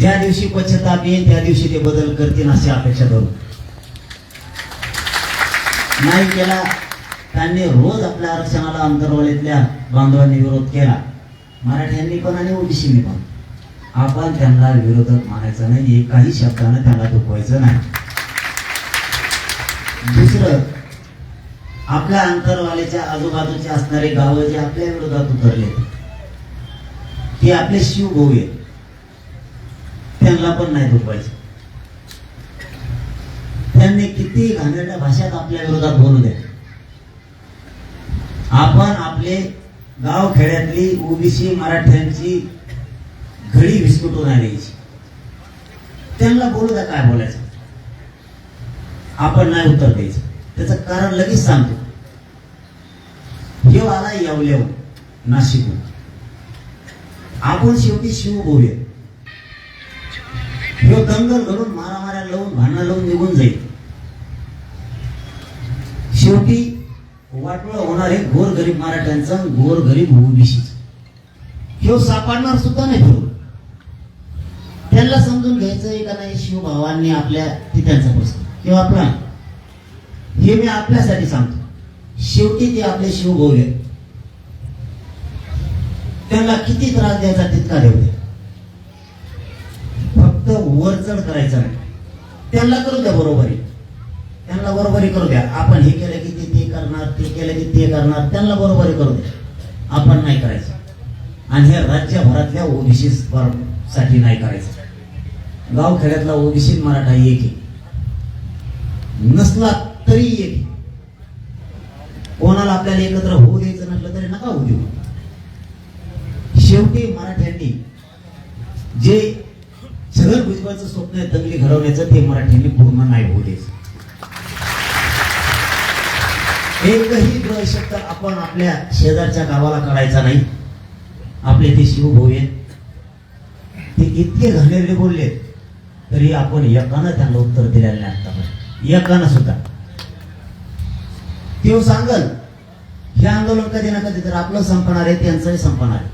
ज्या दिवशी पश्चाताप येईल त्या दिवशी ते बदल करतील अशी अपेक्षा करू. नाही केला त्यांनी रोज आपल्या आरक्षणाला अंतरवालीतल्या बांधवांनी विरोध केला. मराठ्यांनी पण आणि ओबीसीनी पण. आपण त्यांना विरोधक मानायचं नाही एकाही शब्दानं त्यांना दुखवायचं नाही. दुसरं आपल्या अंतरवालेच्या आजूबाजूचे असणारे गावं जे आपल्या विरोधात उतरले ते आपले शिव भाऊ आहेत. त्यांना पण नाही दुखवायचं. त्यांनी किती घाणेरड्या भाषेत आपल्या विरोधात बोलू द्या. आपण आपले गाव खेड्यातली ओबीसी मराठ्यांची घडी विस्कुटून आणायची. त्यांना बोलू द्या काय बोलायचं. आपण नाही उत्तर द्यायचं. त्याचं कारण लगेच सांगतो. हे आला येवलेव नाशिकहून. आपण शेवटी शिव बोलूया ह्यो दंगल घालून मारामाऱ्या लावून भांडणं लावून निघून जाईल. शेवटी वाटोळ होणारे गोर गरीब मराठ्यांचा गोर गरीब ओबीसीच. ह्यो सापडणार सुद्धा नाही फिरून त्यांना समजून घ्यायचं का नाही शिवभावांनी आपल्या ती प्रश्न. किंवा आपला हे मी आपल्यासाठी सांगतो. शेवटी ते आपले शिवभाऊ आहेत. त्यांना किती त्रास द्यायचा तितका देऊ द्या करायचं नाही. त्यांना करू द्या बरोबरी. त्यांना बरोबरी करू द्या. आपण हे केलं की ते ते करणार ते केलं की ते करणार त्यांना बरोबरी करू द्या. आपण नाही करायचं. आणि हे राज्यभरातल्या ओबीसी साठी नाही करायचं. गाव खेड्यातला ओबीसी मराठा एक आहे. नसला तरी एक कोणाला आपल्याला एकत्र होऊ द्यायचं नसलं तरी नका होऊ देऊ. शेवटी मराठ्यांनी जे घर भुजबळचं स्वप्न आहे दंगली घडवण्याचं ते मराठ्यांनी पूर्ण नाही होऊ द्यायचं एकही ग्रह शब्द आपण आपल्या शेजारच्या गावाला काढायचा नाही. आपले ते शिवभाऊ आहेत. ते इतके घाणेरडे बोलले तरी आपण एकानं त्यांना उत्तर दिलेलं नाही आतापर्यंत. एकानं सुद्धा. ते सांगल हे आंदोलन कधी ना कधी तर आपलं संपणार आहे त्यांचंही संपणार आहे.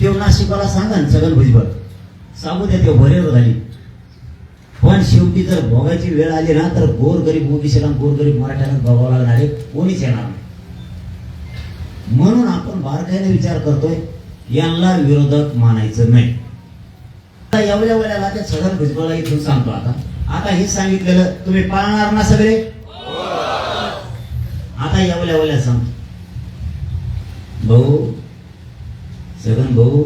ते नाशिकाला सांगन छगन भुजबळ सांगू द्या ते भरेवर झाली. पण शेवटी जर भोगायची वेळ आली ना तर गोर गरीब ओबीसीला गोर गरीब मराठ्याला भोगावं लागणार कोणीच येणार नाही. म्हणून आपण बारकाईने विचार करतोय यांना विरोधक मानायचं नाही. आता एवढ्या वेळेला त्या सदर भुजबळला इथून सांगतो आता. आता हे सांगितलेलं तुम्ही पाळणार ना सगळे? आता एवढ्या वेळेला सांगतो. भाऊ सगन भाऊ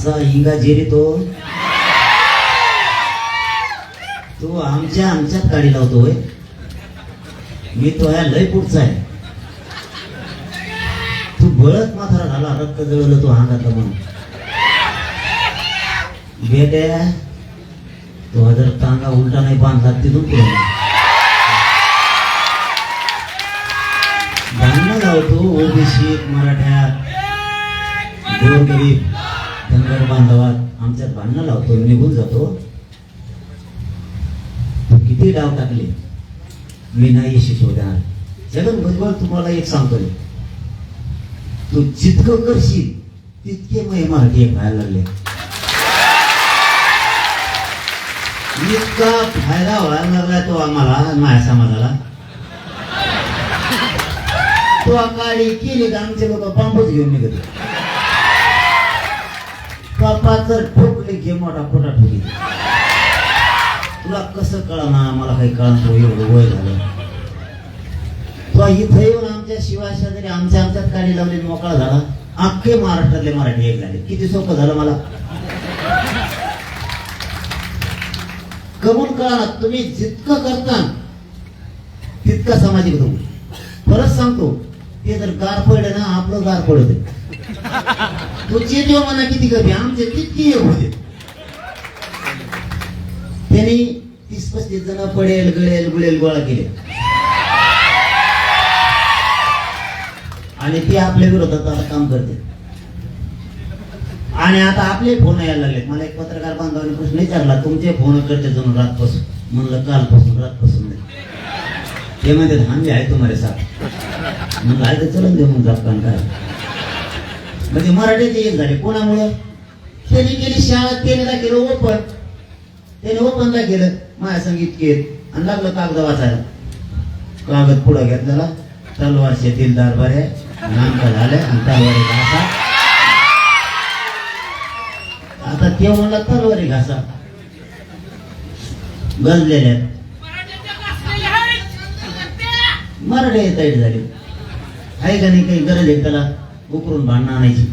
असा हिंगा जेरी तो. तो आमच्या आमच्यात गाडी लावतो होय. मी तो या लय पुढचा आहे. तू बळत माथारा झाला रक्त जळलं तो हांगातलं म्हणून. बेट्या तो जर तांगा उलटा नाही बांधला तिथून पुढे भांडणं लावतो ओबीसी मराठ्यात गोरगरीब. घर बांधवात आमच्यात भांडणं लावतो निघून जातो. तू किती डाव टाकले? मी नाही यशस्वी होणार जगन भुजबळ तुम्हाला एक सांगतोय. तू जितकं करशील तितके मग मराठी व्हायला लागले. इतका फायदा व्हायला लागला तो आम्हाला माझ्या समाजाला. तो काळी केली तर आमचे लोक बांबूच घेऊन निघत बापा जर ठोकले घे मोठा खोटा ठोकी तुला कसं कळना आम्हाला काही कळणार एवढं वय झालं. तो इथं येऊन आमच्या शिवाय शेजारी आमच्या आमच्यात काढी लावली मोकळा झाला. अख्खे महाराष्ट्रातले मराठी एक झाले किती सोपं झालं मला. कमून कळा तुम्ही जितकं करता तितका सामाजिक होतो. परत सांगतो ते जर गार पडलं ना आपलं गार पडत तुझे देव म्हणा किती कमी आमचे किती होते? त्यांनी तीस पस्तीस जण पडेल गळेल गुळेल गोळा केले. आणि ते आपल्या विरोधात आता काम करते. आणि आता आपले फोन यायला लागलेत. मला एक पत्रकार बांधवाने प्रश्न विचारला तुमचे फोन करते जणू रातपासून. म्हणलं कालपासून रातपासून ते म्हणते आम्ही आहे तुम्हाला साथ. म्हणलं आहे तर चलन देऊ मग जापकान काय म्हणजे मराठीचे एक झाले. कोणामुळं? त्यांनी केली शाळा त्याने केलं ओपन. त्याने ओपनला केलं. माझ्या संगीत केलं आणि लागलं कागद वाचायला. कागद पुढं घेतलेला तलवार शेतील दरबारे नामका झाले आणि तलवारी घासा. आता ते म्हणला तलवारी घासा. गजलेल्या. मराठी तैट झाली. आहे का नाही काही गरज आहे त्याला? उकरून भांडणं आणायची.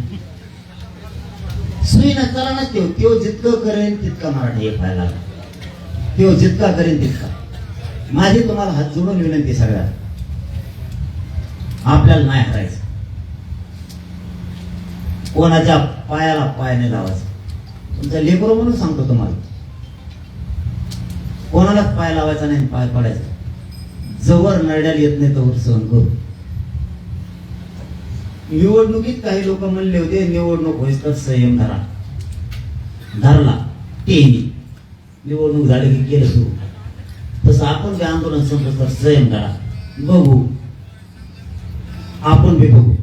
सुईना चला ना त्यो त्यो जितकं करेन तितका मराठी एक व्हायला त्यो जितका करेन तितका. माझी तुम्हाला हात जोडून विनंती सगळ्यात आपल्याला नाही हरायचं. कोणाच्या पायाला पायाने लावायचं. तुमचा लेकरो म्हणून सांगतो तुम्हाला. कोणालाच पाय लावायचा नाही पाय पडायचा. जवळ नरड्याला येत नाही तोवर सहन करू. निवडणुकीत काही लोक म्हणले होते निवडणूक होईस तर संयम धरा. धरला तेही निवडणूक झाली की केलं सुरू. तसं आपण जे आंदोलन संपलं तर संयम धरा. बघू. आपण बी बघू.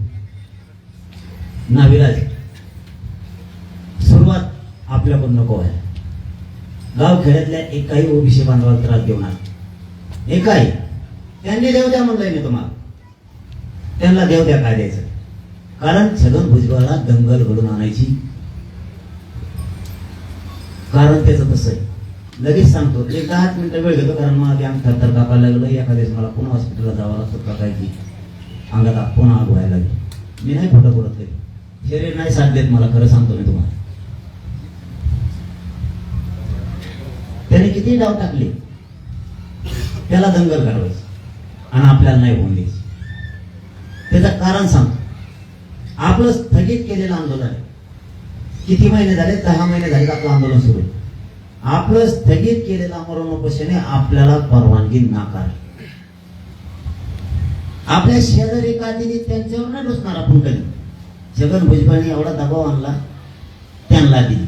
नाविराज सुरुवात आपल्याकडून नको आहे. गाव खेड्यातल्या एकाही ओबीसी बांधवाला त्रास देऊ एकाही. त्यांनी देऊ द्या म्हणलंय मी तुम्हाला. त्यांना देऊ द्या काय द्यायचं? कारण छगन भुजबळला दंगल घडून आणायची. कारण त्याचं तसं आहे. लगेच सांगतो एक दहा मिनिटं वेळ घेतो कारण मला अंग थरथर कापायला लागलं. एखाद्या मला पुन्हा हॉस्पिटलला जावं लागतं का काय अंगात पुन्हा आग व्हायला लागली. मी नाही खोटं बोलत काही शरीर नाही साथ देत मला खरं सांगतो मी तुम्हाला. त्याने किती डाव टाकले? त्याला दंगल घडवायची. आणि आपल्याला नाही होऊन द्यायची. त्याचं कारण सांगतो. आपलं स्थगित केलेलं आंदोलन आहे. किती महिने झाले? दहा महिने झाले आपलं आंदोलन सुरू आहे. आपलं स्थगित केलेलं आमरण उपोषणे आपल्याला परवानगी नाकार. आपल्या शेजारी कादीने त्यांच्यावर नाही डोसणार आपण कधी. जगन भुजबळने एवढा दबाव आणला त्यांना दिली.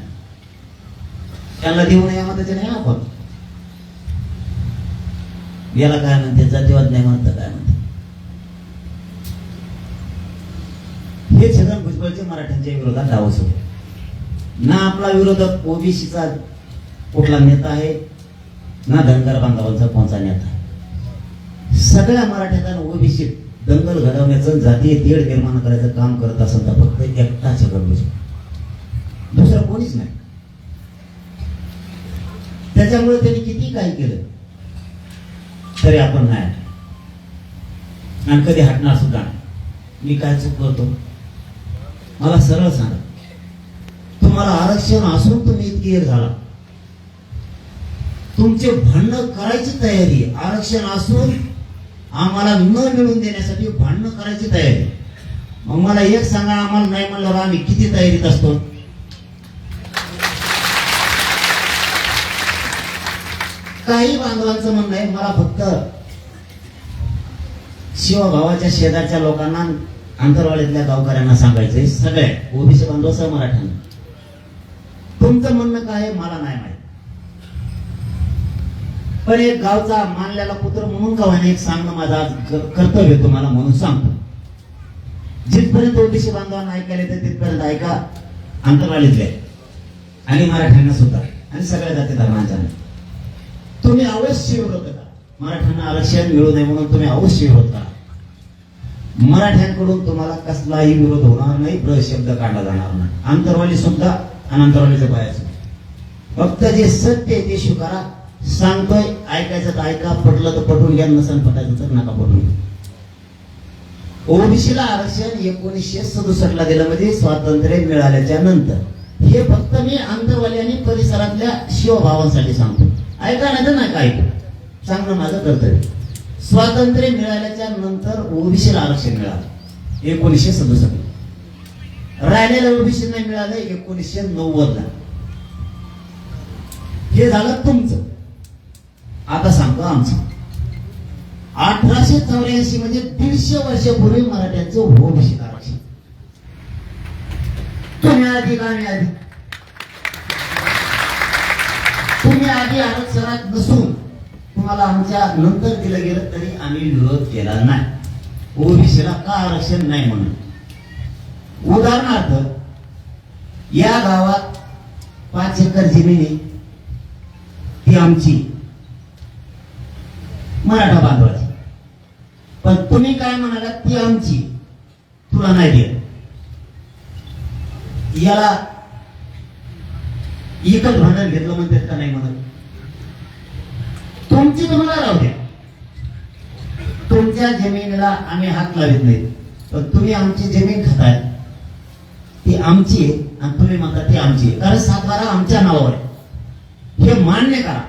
त्यांना देऊ नये मग नाही आपण. याला काय म्हणते जातीवाद नाही म्हणतं काय म्हणते हे छगन भुजबळचे मराठ्यांच्या विरोधात डावस होते. ना आपला विरोधक ओबीसीचा कुठला नेता आहे ना धनगर बांधवांचा कोणता नेता आहे. सगळ्या मराठ्यांना ओबीसी दंगल घडवण्याचं जातीय तेढ निर्माण करायचं काम करत असेल तर फक्त एकटा छगन भुजबळ. दुसरं कोणीच नाही. त्याच्यामुळे त्यांनी किती काही केलं तरी आपण नाही. आणि कधी हटणार सुद्धा नाही. मी काय चूक करतो? मला सरळ सांगा तुम्हाला आरक्षण असून तुम्ही इतकी एक झाला. तुमचे भांडणं करायची तयारी आरक्षण असून आम्हाला न मिळून देण्यासाठी भांडणं करायची तयारी मग मला एक सांगा आम्हाला नाही म्हणल्यावर आम्ही किती तयारीत असतो? काही बांधवांचं म्हणणं आहे मला फक्त शिवभावाच्या शेजारच्या लोकांना आंतरवाडीतल्या गावकऱ्यांना सांगायचंय सगळे ओबीसी बांधव सह मराठ्यांना. तुमचं म्हणणं काय मला नाही माहीत. पण एक गावचा मानलेला पुत्र म्हणून का एक सांगणं माझं आज कर्तव्य तुम्हाला म्हणून सांगतो. जिथपर्यंत ओबीसी बांधवांना ऐकायला येतं तिथपर्यंत ऐका आंतरवाडीतले आणि मराठ्यांना सुद्धा आणि सगळ्या जाती धर्मांच्या. तुम्ही अवश्य विरोध करा. मराठ्यांना आरक्षण मिळू नये म्हणून तुम्ही अवश्य विरोध करा. मराठ्यांकडून तुम्हाला कसलाही विरोध होणार नाही ब्र शब्द काढला जाणार नाही. आंतरवाली सुद्धा अनंतरवालीचं आंतरवालीचं फक्त जे सत्य आहे ते स्वीकारा. सांगतोय ऐकायचं तर ऐका पटलं तर पटून घ्या नसन पटायचं तर नका पटून घ्या. ओबीसीला आरक्षण एकोणीसशे सदुसष्टला दिलं म्हणजे स्वातंत्र्य मिळाल्याच्या नंतर. हे फक्त मी आंतरवाली आणि परिसरातल्या शिवभावांसाठी सांगतो. ऐका नाही तर नका ऐकू. सांगणं माझं कर्तव्य स्वातंत्र्य मिळाल्याच्या नंतर ओबीसीला आरक्षण मिळालं. एकोणीसशे सदुसष्ट. राहिलेल्या ओबीसी नाही मिळालं एकोणीसशे नव्वद ला हे झालं तुमचं. आता सांगतो आमचं. अठराशे चौऱ्याऐंशी म्हणजे दीडशे वर्षापूर्वी मराठ्यांचं ओबीसी आरक्षण. तुम्ही आधी का आधी? तुम्ही आधी आरक्षणात नसून तुम्हाला आमच्या नंतर दिलं गेलं तरी आम्ही विरोध केला नाही. ओबीसीला का आरक्षण नाही म्हणून? उदाहरणार्थ या गावात पाच एकर जमीन आहे. ती आमची. मराठा बांधवाची. पण तुम्ही काय म्हणाला ती आमची. तुला नाही देत. याला एकच भांडण घेतलं म्हणते तुमची तुम्हाला राहू द्या तुमच्या जमिनीला आम्ही हात लावित नाही. पण तुम्ही आमची जमीन खाताय. ती आमची आहे आणि तुम्ही म्हणता ती आमची आहे. कारण सातबारा आमच्या नावावर आहे. हे मान्य करा.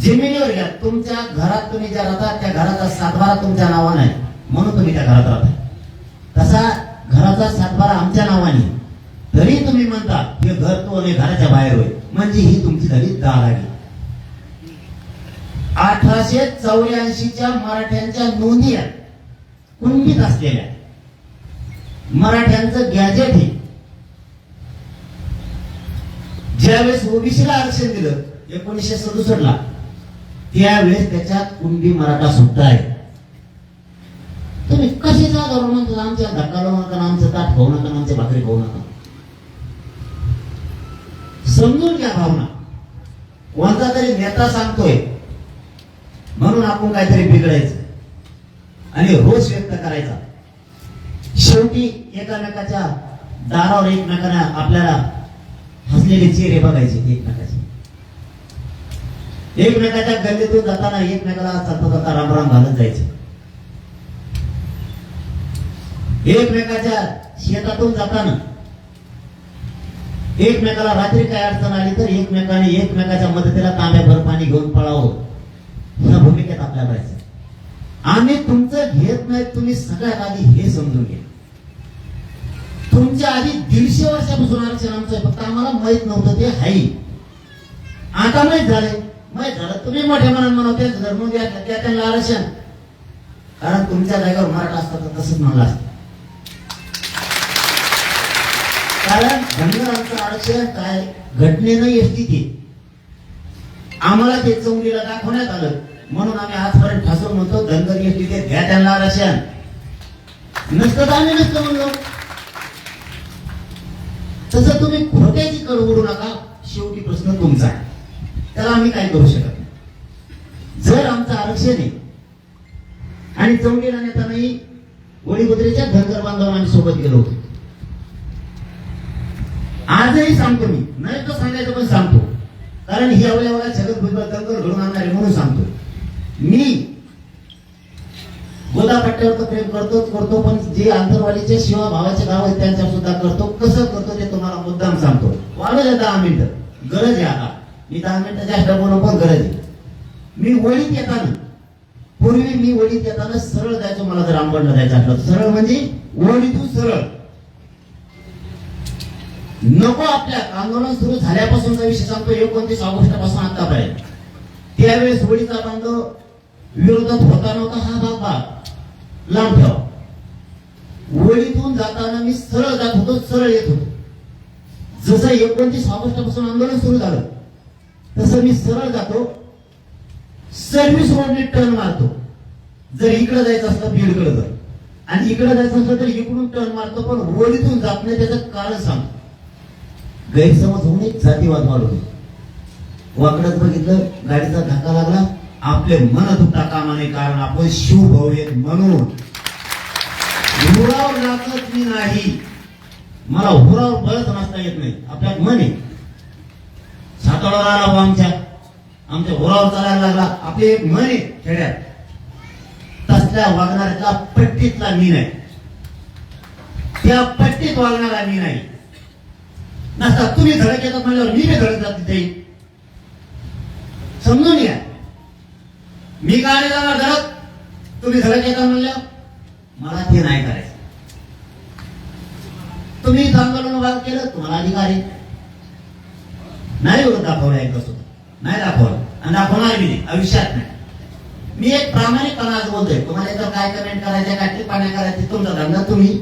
जमिनीवर घ्या तुमच्या घरात तुम्ही ज्या राहता त्या घराचा सातबारा तुमच्या नावाने आहे म्हणून तुम्ही त्या घरात राहता तसा घराचा सातबारा आमच्या नावाने तरी तुम्ही म्हणता हे घर तो घराच्या बाहेर होईल. म्हणजे ही तुमची झाली दारागी अठराशे चौऱ्याऐंशीच्या मराठ्यांच्या नोंदी आहेत. कुंडीत असलेल्या मराठ्यांचं गॅजेट आहे ज्यावेळेस ओबीसीला आरक्षण दिलं एकोणीसशे सदुसष्ट ला त्यावेळेस त्याच्यात कुंडी मराठा सुद्धा आहे. तुम्ही कशी जागा म्हणतो आमच्या धक्का लावू नका आमचं ताट खाऊ नका आमच्या भाकरी खाऊ नका? समजून घ्या भावना. कोणता तरी नेता सांगतोय म्हणून आपण काहीतरी बिघडायचं. आणि रोष व्यक्त करायचा. शेवटी एकामेकाच्या दारावर एकमेकांना आपल्याला हसलेले चेहरे बघायचे एकमेकाचे. एकमेकाच्या गल्लीतून जाताना एकमेकाला चालता जाता रामराम घालत जायचे. एकमेकाच्या शेतातून जाताना एकमेकाला रात्री काय अडचण आली तर एकमेकाने एकमेकाच्या मदतीला तांब्याभर पाणी घेऊन पळावं. ह्या भूमिकेत आपल्याला राहायचं आम्ही तुमचं घेत नाही तुम्ही सगळ्यात आधी हे समजून घ्या. तुमच्या आधी दीडशे वर्षापासून आरक्षण आमचं फक्त आम्हाला माहीत नव्हतं ते हाई आता माहीत झाले माहीत झालं. तुम्ही मोठ्या मनात म्हणा त्यांचं धर्म द्या त्या त्यांना आरक्षण. कारण तुमच्या जागेवर मराठा असतात तर तसंच म्हणलं असतं. कारण धनगरांचं आरक्षण काय? घटनेनं स्थिती आम्हाला ते चौंडीला दाखवण्यात आलं. म्हणून आम्ही आजपर्यंत ठासून म्हणतो धनगर एसटी ते घ्या त्यांना आरक्षण. नसतं तर आम्ही नसतं म्हणलो. तसं तुम्ही खोट्याची कड उडू नका. शेवटी प्रश्न तुमचा आहे. त्याला आम्ही काय करू शकत नाही. जर आमचं आरक्षण आहे आणि चौंडीला नेतानाही वडीगुद्रेच्या धनगर बांधवांना आम्ही सोबत गेलो होतो. आजही सांगतो मी. नाही तर सांगायचं पण सांगतो. कारण ही एवढ्या एवढ्या जगत भुजबळ दंगल घडून आणणारे म्हणून सांगतो. मी गोदापट्ट्यावर तर प्रेम करतोच करतो पण जे आंतरवाडीचे शिवा भावाचे गाव आहेत त्यांच्या सुद्धा करतो. कसं करतो ते तुम्हाला मुद्दाम सांगतो. वाढू दहा मिनिटं. गरज आहे आता. मी दहा मिनिटं जास्त बोलून पण गरज आहे. मी वळीत येताना पूर्वी मी वळीत येताना सरळ जायचो मला जर आंबडला जायचं असलं. सरळ म्हणजे वळीतून सरळ. नको आपल्या आंदोलन सुरू झाल्यापासूनचा विषय सांगतो एकोणतीस ऑगस्टपासून आतापर्यंत. त्यावेळेस होळीचा बांधव विरोधात होता नव्हता हा भाग भाग. लांब ठेवा. होळीतून जाताना मी सरळ जात होतो सरळ येत होतो. जसं एकोणतीस ऑगस्टपासून आंदोलन सुरू झालं तसं मी सरळ जातो सर्व्हिस रोडने टर्न मारतो. जर इकडे जायचं असलं बीडकडे जर. आणि इकडे जायचं असलं तर इकडून टर्न मारतो पण होळीतून जात नाही त्याचं कारण सांगतो. गैरसमज होऊन एक जातीवाद वाढवतो वाकडत बघितलं गाडीचा धक्का लागला आपले मन दुखता कामा नये कारण आपण शिवभाऊ आहेत म्हणून. हुरावर नाचत मी नाही. मला हुरावर बळच नाचता येत नाही. आपल्यात मन आहे. सातोडा आला हो आमच्या. आमच्या हुरावर चालायला लागला. आपले एक मन आहे खेड्यात. तसल्या वागणाऱ्याचा पट्टीतला मी नाही. त्या पट्टीत वागणारा मी नाही. नसता तुम्ही धडक येतात म्हणल्यावर मी बी धडक जात तिथे समजून घ्या. मी काय जाणार धडक? तुम्ही धडक येतात म्हणल्यावर? मला ते नाही करायचं. तुम्ही आंदोलन भाग केलं तुम्हाला अधिकार आहे. नाही बघ दाखवलं एक सुद्धा नाही दाखवलं. आणि दाखवणार मी नाही आयुष्यात नाही. मी एक प्रामाणिकपणा आज बोलतोय. तुम्हाला याच्यावर काय कमेंट करायचे काय टिप्पण्या करायची तुमचा धंदा तुम्ही.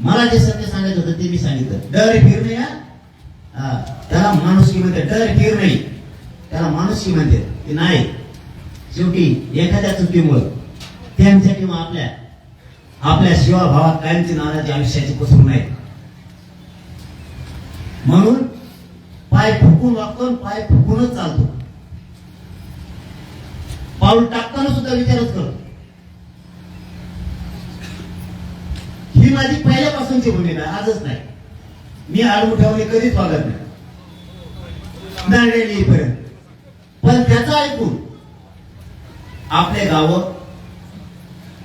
मला जे सत्य सांगायचं होतं ते मी सांगितलं. डर फिर या हा. त्याला माणुसकी म्हणते डर फिर नाही त्याला माणुसकी म्हणते की नाही शेवटी एखाद्या चुकीमुळं त्यांच्या किंवा आपल्या आपल्या शिवाभावात कायमची नानाची आयुष्याची पसरू नये म्हणून पाय फुकून वागतो पाय फुकूनच चालतो पाऊल टाकताना सुद्धा विचारच करतो ही माझी पहिल्यापासूनची भूमिका आहे, आजच नाही मी आडमुठ्यावर कधीच वागत नाही. येईपर्यंत पण त्याचं ऐकून आपले गाव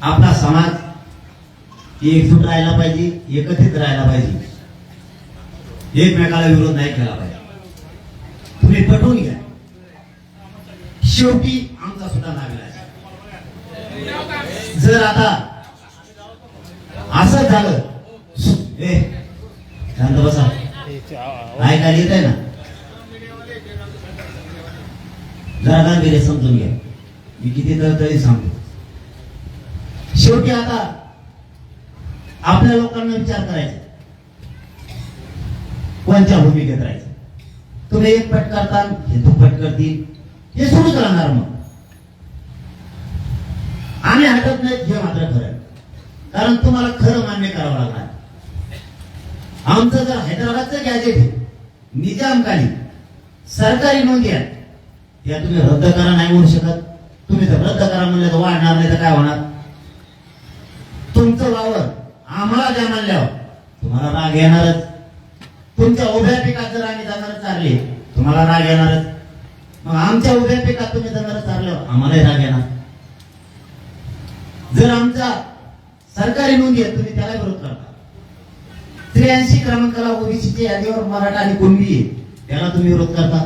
आपला समाज एकजूट राहायला पाहिजे एकत्रित राहायला पाहिजे. एकमेकाला विरोध नाही केला पाहिजे. तुम्ही पटवून घ्या. शेवटी आमचा सुद्धा नाविलाज जर आता असं झालं ए शांत बसा. ऐकायला येत आहे ना? जरा गांभीर्य समजून घ्या. मी किती तर तरी सांगतो. शेवटी आता आपल्या लोकांना विचार करायचा. कोणत्या भूमिकेत राहायचं? तुम्ही एक पट करता हे दुप्पट करतील हे सुरूच राहणार मग. आम्ही हटत नाहीत हे मात्र खरं कारण तुम्हाला खरं मान्य करावं लागणार. आमचं जर हैदराबादचं गॅजेट आहे. निजामकालीन सरकारी नोंदी आहेत. या तुम्ही रद्द करा नाही म्हणू शकत. तुम्ही जर रद्द करा म्हणलं तर वाढणार नाही तर काय होणार? तुमचं वावर आम्हाला द्या म्हणल्यावर तुम्हाला राग येणारच. तुमच्या उभ्या पिकात जर आम्ही जाणार चालले तुम्हाला राग येणारच. मग आमच्या उभ्या पिकात तुम्ही जाणार चालल्यावर आम्हालाही राग येणार. जर आमचा सरकारी नोंदी आहे तुम्ही त्याला विरोध करता. त्र्याऐंशी क्रमांकाला ओबीसीच्या यादीवर मराठा आणि कुणबी आहे? त्याला तुम्ही विरोध करता?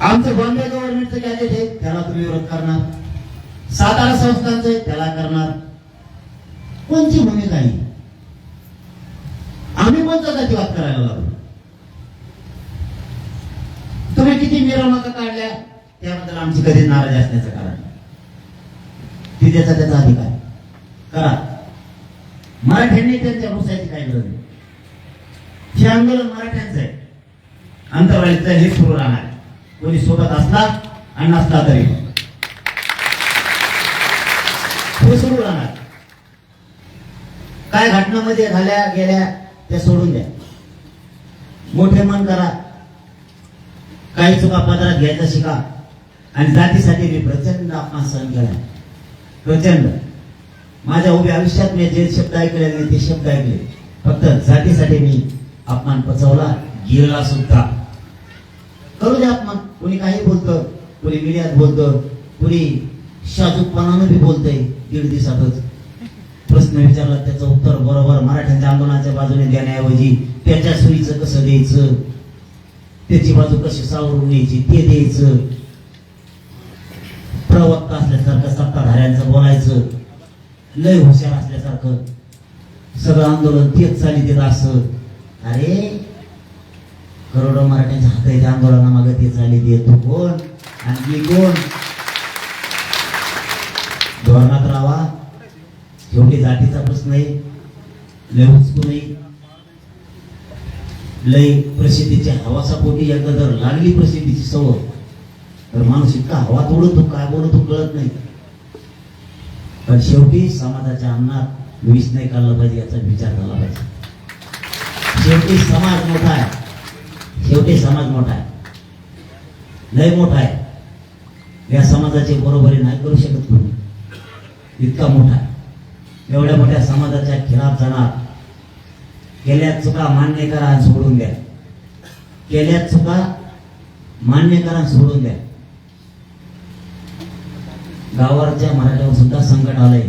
आमचं बॉम्बे गव्हर्नमेंटचं गॅजेट आहे त्याला तुम्ही विरोध करणार. सातारा संस्थांचं आहे त्याला करणार. कोणची भूमिका आहे? आम्ही कोणता जातीवाद करायला लागलो? तुम्ही किती मिरवणुका काढल्या? त्याबद्दल आमची कधी नाराज असण्याचं कारण ती त्याचा त्याचा अधिकार करा. मराठ्यांनी त्यांच्या घुसायची काही गरज नाही हे आंदोलन मराठ्यांचं आहे. अंतरवाडीचं हे सुरू राहणार. कोणी सोबत असला आणि नसला तरी. हे सुरू राहणार. काय घटनामध्ये झाल्या गेल्या त्या सोडून द्या. मोठे मन करा. काही चुका पदरात घ्यायचा शिका. आणि जातीसाठी मी प्रचंड अपमान सहन केला प्रचंड. माझ्या उभ्या आयुष्यात मी जे शब्द ऐकले नाही ते शब्द ऐकले फक्त जातीसाठी मी अपमान पचवला गेला सुद्धा. करू द्या अपमान. कोणी काही बोलतं कोणी मीडियात बोलतं कोणी शाजूकपणानं बी बोलतंय दीड दिवसातच. प्रश्न विचारला त्याचं उत्तर बरोबर मराठ्यांच्या आंदोलनाच्या बाजूने देण्याऐवजी त्याच्या सोयीचं कसं द्यायचं? त्याची बाजू कशी सावरून घ्यायची ते द्यायचं. प्रवक्ता असल्यासारखं सत्ताधाऱ्यांचं बोलायचं. लय हुशार असल्यासारखं. सगळं आंदोलन तेच चाली देत असं. अरे करोडो मराठ्यांच्या हात येते त्या आंदोलनामागे ते चाली देत तू कोण? आणि मी कोण? धोरणात राहा शेवटी जातीचा प्रश्न आहे. लय उचकू नाही लय प्रसिद्धीच्या हवासापोटी एकदा जर लागली प्रसिद्धीची सवय तर माणूस इतका हवा तोडतो काय बोलतो कळत नाही. पण शेवटी समाजाच्या अन्नात विष नाही काढलं पाहिजे याचा विचार झाला पाहिजे. शेवटी समाज मोठा आहे. शेवटी समाज मोठा आहे. लय मोठा आहे. या समाजाची बरोबरी नाही करू शकत कोणी. इतका मोठा आहे. एवढ्या मोठ्या समाजाच्या खिलाफ जाणार. केल्या चुका मान्य करा सोडून द्या. केल्या चुका मान्य करा सोडून द्या. गावावरच्या मराठ्यावर सुद्धा संकट आलंय.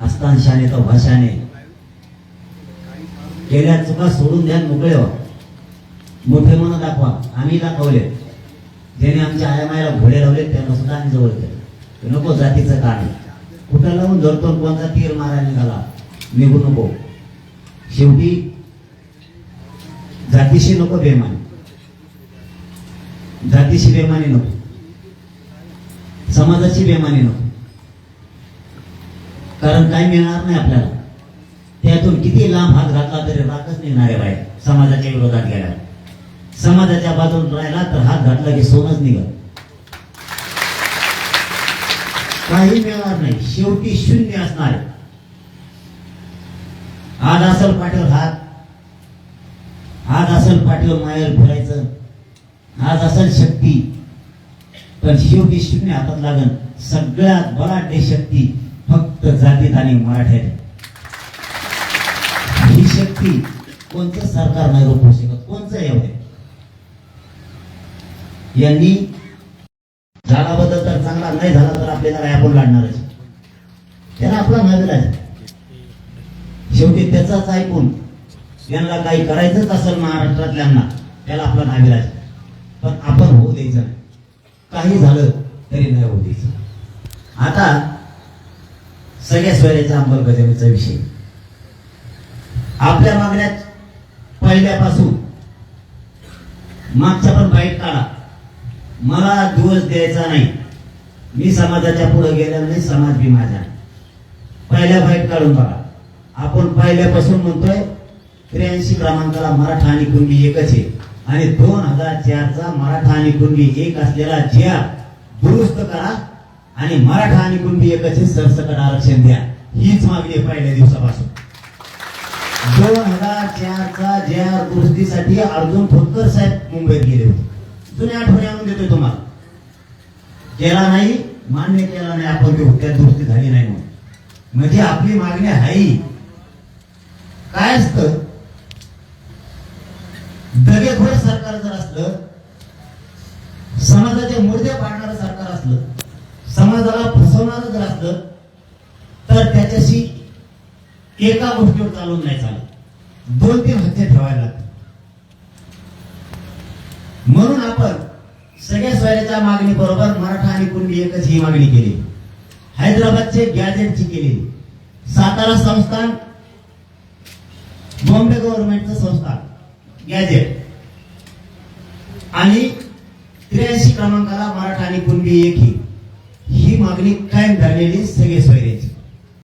अस्तांशाने तो भाषाने. केल्या चुका सोडून द्या मोकळे व्हा मोठे मन दाखवा. आम्ही दाखवले. ज्याने आमच्या आयामायला घोडे लावले त्यांना सुद्धा आम्ही जवळ केलं. नको जातीचं कारण कुठं लावून धरतो कोणता तीर मारायला निघाला? निघू नको. शेवटी जातीशी नको बेमानी. जातीशी बेमानी नको. समाजाची बेमानी नको. कारण काय मिळणार नाही आपल्याला? त्यातून किती लांब हात घातला तरी राखच निघणार आहे बाहेर समाजाच्या विरोधात गेल्यावर समाजाच्या बाजून राहिला तर हात घातला की सोनच निघत काही मिळणार नाही. शेवटी शून्य असणार आहे. आज असल पाठीवर हात आज असल पाठीवर मायर फिरायचं आज असल शक्ती तर शेवटी शून्य हातात लागण सगळ्यात बलाढ्य शक्ती फक्त जातीत आणि मराठ्यात. ही शक्ती कोणतं सरकार नाही रोखू शकत? कोणचं एवढे? यांनी झाडाबद्दल तर चांगला नाही झाला तर आपल्याला काय आपण लढणारच त्याला आपला नाविलाज शेवटी त्याचाच ऐकून यांना काही करायचंच असेल महाराष्ट्रातल्यांना त्याला आपला नाविलाज पण आपण होऊ द्यायचं काही झालं तरी नाही होऊ आता सगळ्या स्वैराच्या अंमलबजावणीचा विषय. आपल्या मागण्या पहिल्यापासून मागचा पण बाईट काढा. मला दिवस द्यायचा नाही. मी समाजाच्या पुढे गेलेलो नाही समाज बी माझा. पहिल्या बाईट काढून बघा. आपण पहिल्यापासून म्हणतोय त्र्याऐंशी क्रमांकाला मराठा आणि कुणबी एकच आहे. आणि दोन हजार चारचा मराठा आणि कुणबी एक असलेला जिया दुरुस्त करा आणि मराठा आणि कुणबी एकच सरसकट आरक्षण द्या. हीच मागणी आहे पहिल्या दिवसापासून. दोन हजार चारचा ज्या दुरुस्तीसाठी अर्जुन खोतकर साहेब मुंबईत गेले होते. जुन्या आठवणी आणून देतोय तुम्हाला. केला नाही मान्य केला नाही आपण घेऊ त्या दुरुस्ती झाली नाही म्हणून. म्हणजे आपली मागणी आहे. काय असतं दगेखोर सरकार जर असलं समाजाचे मुर्दे पाडणारं सरकार असलं समाजाला फसवणारं जर असलं तर त्याच्याशी एका गोष्टीवर चालून नाही चालत. दोन तीन हत्या ठेवायला लागतात. म्हणून आपण सगळ्या स्वैराच्या मागणी बरोबर मराठा आणि कुंडी एकच ही मागणी केली. हैदराबादचे गॅजेटची केली. सातारा संस्थान बॉम्बे गव्हर्नमेंटचं संस्थान गॅजेट. आणि त्र्याऐंशी क्रमांकाला मराठा आणि कुणबी एक ही. ही मागणी कायम धरलेली सगळे सोयऱ्याची.